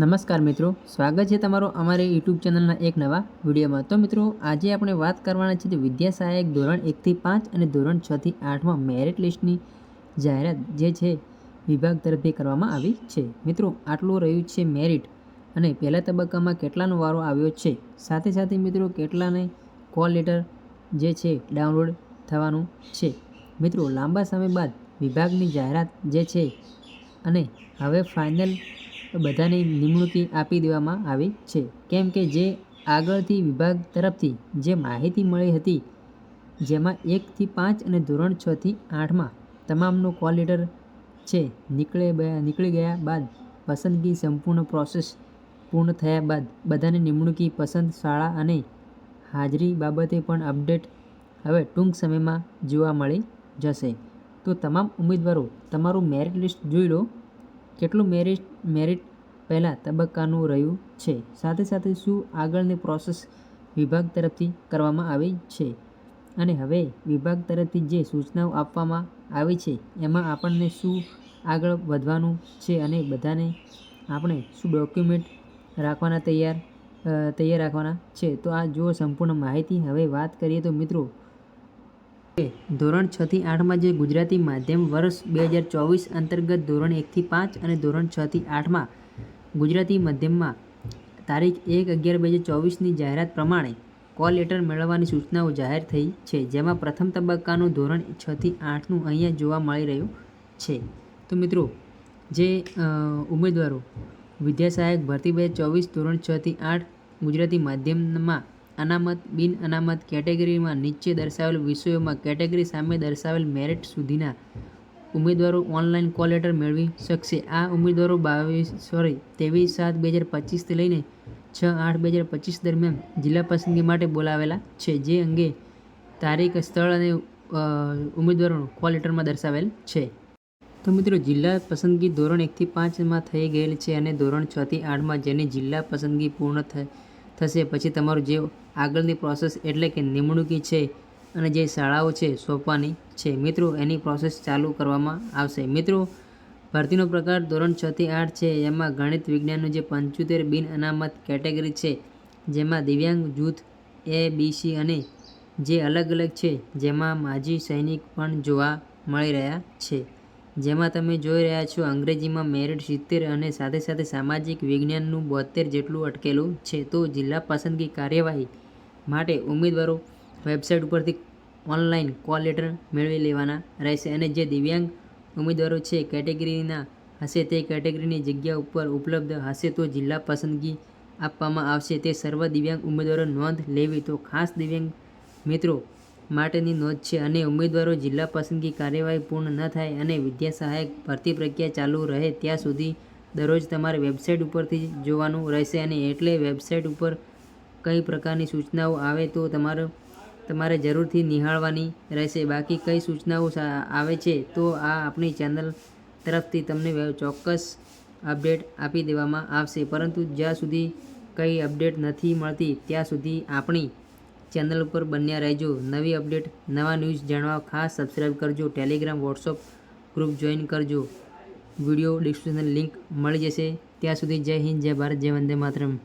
નમસ્કાર મિત્રો, સ્વાગત છે તમારું અમારી યુટ્યુબ ચેનલના એક નવા વિડીયોમાં. તો મિત્રો, આજે આપણે વાત કરવાના છે વિદ્યા સહાયક ધોરણ એકથી પાંચ અને ધોરણ છથી આઠમાં મેરિટ લિસ્ટની જાહેરાત જે છે, વિભાગ તરફથી કરવામાં આવી છે. મિત્રો, આટલું રહ્યું છે મેરિટ અને પહેલા તબક્કામાં કેટલાનો વારો આવ્યો છે? સાથે સાથે મિત્રો, કેટલાને કોલ લેટર જે છે ડાઉનલોડ થવાનું છે? મિત્રો, લાંબા સમય બાદ વિભાગની જાહેરાત જે છે અને હવે ફાઇનલ બધાની નિમણૂકી આપી દેવામાં આવી છે. કેમ કે જે આગળથી વિભાગ તરફથી જે માહિતી મળી હતી, જેમાં એકથી પાંચ અને ધોરણ છથી આઠમાં તમામનો કોલ લેટર છે, નીકળે નીકળી ગયા બાદ પસંદગી સંપૂર્ણ પ્રોસેસ પૂર્ણ થયા બાદ બધાની નિમણૂકી પસંદ શાળા અને હાજરી બાબતે પણ અપડેટ હવે ટૂંક સમયમાં જોવા મળી જશે. તો તમામ ઉમેદવારો તમારું મેરિટ લિસ્ટ જોઈ લો. કેટલું મેરિટ મેરિટ પહેલાં તબક્કાનું રહ્યું છે? સાથે સાથે શું આગળની પ્રોસેસ વિભાગ તરફથી કરવામાં આવી છે? અને હવે વિભાગ તરફથી જે સૂચનાઓ આપવામાં આવી છે, એમાં આપણને શું આગળ વધવાનું છે અને બધાને આપણે શું ડોક્યુમેન્ટ રાખવાના તૈયાર તૈયાર રાખવાના છે? તો આ જુઓ, સંપૂર્ણ માહિતી. હવે વાત કરીએ તો મિત્રો ધોરણ છથી આઠમાં જે ગુજરાતી માધ્યમ વર્ષ બે હજાર ચોવીસ અંતર્ગત ધોરણ એકથી પાંચ અને ધોરણ છથી આઠમાં ગુજરાતી માધ્યમમાં તારીખ એક અગિયાર બે હજાર ચોવીસની જાહેરાત પ્રમાણે કોલ લેટર મેળવવાની સૂચનાઓ જાહેર થઈ છે, જેમાં પ્રથમ તબક્કાનું ધોરણ છથી આઠનું અહીંયા જોવા મળી રહ્યું છે. તો મિત્રો, જે ઉમેદવારો વિદ્યાસહાયક ભરતી બે ચોવીસ ધોરણ છથી આઠ ગુજરાતી માધ્યમમાં અનામત, બિન અનામત કેટેગરીમાં નીચે દર્શાવેલ વિષયોમાં કેટેગરી સામે દર્શાવેલ મેરિટ સુધીના ઉમેદવારો ઓનલાઈન કોલ લેટર મેળવી શકશે. આ ઉમેદવારો બાવીસ, સોરી, ત્રેવીસ સાત બે હજાર પચીસથી લઈને છ આઠ બે હજાર પચીસ દરમિયાન જિલ્લા પસંદગી માટે બોલાવેલા છે, જે અંગે તારીખ, સ્થળ અને ઉમેદવારોનું કોલ લેટરમાં દર્શાવેલ છે. તો મિત્રો, જિલ્લા પસંદગી ધોરણ એકથી પાંચમાં થઈ ગયેલ છે અને ધોરણ છથી આઠમાં જેની જિલ્લા પસંદગી પૂર્ણ થશે. પછી તમારું જે આગળની પ્રોસેસ એટલે કે નિમણૂકી છે અને જે શાળાઓ છે સોંપવાની છે. મિત્રો, એની પ્રોસેસ ચાલુ કરવામાં આવશે. મિત્રો, ભરતીનો પ્રકાર ધોરણ છથી આઠ છે. એમાં ગણિત, વિજ્ઞાનનું જે પંચોતેર બિન અનામત કેટેગરી છે, જેમાં દિવ્યાંગ, જૂથ એ બી સી અને જે અલગ અલગ છે, જેમાં માજી સૈનિક પણ જોવા મળી રહ્યા છે. જેમાં તમે જોઈ રહ્યા છો અંગ્રેજીમાં મેરિટ સિત્તેર અને સાથે સાથે સામાજિક વિજ્ઞાનનું બોતેર જેટલું અટકેલું છે. તો જિલ્લા પસંદગી કાર્યવાહી માટે ઉમેદવારો વેબસાઇટ ઉપરથી ઓનલાઈન કોલ લેટર મેળવી લેવાના રહેશે અને જે દિવ્યાંગ ઉમેદવારો છે કેટેગરીના હશે તે કેટેગરીની જગ્યા ઉપર ઉપલબ્ધ હશે તો જિલ્લા પસંદગી આપવામાં આવશે. તે સર્વ દિવ્યાંગ ઉમેદવારો નોંધ લેવી. તો ખાસ દિવ્યાંગ મિત્રો માટેની નોંધ છે અને ઉમેદવારો જિલ્લા પસંદગી કાર્યવાહી પૂર્ણ ન થાય અને વિદ્યા સહાયક ભરતી પ્રક્રિયા ચાલુ રહે ત્યાં સુધી દરરોજ તમારે વેબસાઇટ ઉપરથી જોવાનું રહેશે અને એટલે વેબસાઇટ ઉપર કઈ પ્રકારની સૂચનાઓ આવે તો તમારે તમારે જરૂરથી નિહાળવાની રહેશે. બાકી કઈ સૂચનાઓ આવે છે તો આ આપણી ચેનલ તરફથી તમને ચોક્કસ અપડેટ આપી દેવામાં આવશે. પરંતુ જ્યાં સુધી કંઈ અપડેટ નથી મળતી, ત્યાં સુધી આપણી ચેનલ ઉપર બન્યા રહેજો. નવી અપડેટ, નવા ન્યૂઝ જાણવા ખાસ સબસ્ક્રાઈબ કરજો. ટેલિગ્રામ, વોટ્સઅપ ગ્રુપ જોઈન કરજો. વીડિયો ડિસ્ક્રિપ્શન લિંક મળી જશે. ત્યાં સુધી જય હિન્દ, જય ભારત, જય વંદે માતરમ.